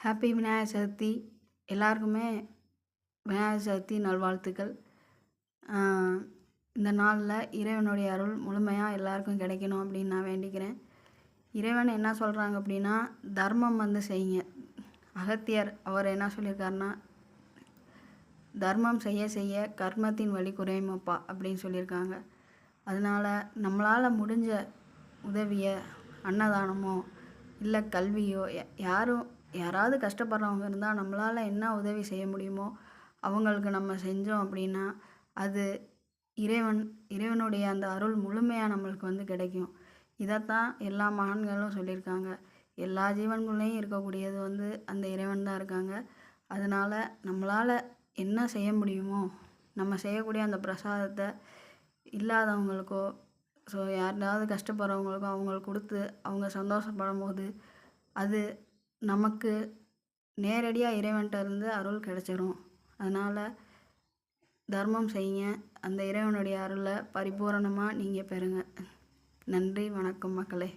Happy Vinayagar Chaturthi எல்லாருக்குமே விநாயகர் சதுர்த்தி நல்வாழ்த்துக்கள். இந்த நாளில் இறைவனுடைய அருள் முழுமையாக எல்லாருக்கும் கிடைக்கணும் அப்படின்னு நான் வேண்டிக்கிறேன். இறைவன் என்ன சொல்கிறாங்க அப்படின்னா தர்மம் வந்து செய்யுங்க. அகத்தியர் அவர் என்ன சொல்லியிருக்காருன்னா தர்மம் செய்ய செய்ய கர்மத்தின் வழி குறையுமப்பா அப்படின்னு சொல்லியிருக்காங்க. அதனால் நம்மளால் முடிஞ்ச உதவியை அன்னதானமோ இல்லை கல்வியோ யாரும் யாராவது கஷ்டப்படுறவங்க இருந்தால் நம்மளால் என்ன உதவி செய்ய முடியுமோ அவங்களுக்கு நம்ம செஞ்சோம் அப்படின்னா அது இறைவன் இறைவனுடைய அந்த அருள் முழுமையாக நம்மளுக்கு வந்து கிடைக்கும். இதைத்தான் எல்லா மகான்களும் சொல்லியிருக்காங்க. எல்லா ஜீவன்களையும் இருக்கக்கூடியது வந்து அந்த இறைவன் தான் இருக்காங்க. அதனால் நம்மளால் என்ன செய்ய முடியுமோ நம்ம செய்யக்கூடிய அந்த பிரசாதத்தை இல்லாதவங்களுக்கோ ஸோ யாருனாவது கஷ்டப்படுறவங்களுக்கோ அவங்களுக்கு கொடுத்து அவங்க சந்தோஷப்படும் போது அது நமக்கு நேரடியாக இறைவன்கிட்ட இருந்து அருள் கிடச்சிரும். அதனால் தர்மம் செய்யுங்க. அந்த இறைவனுடைய அருளை பரிபூரணமாக நீங்கள் பெறுங்க. நன்றி வணக்கம் மக்களே.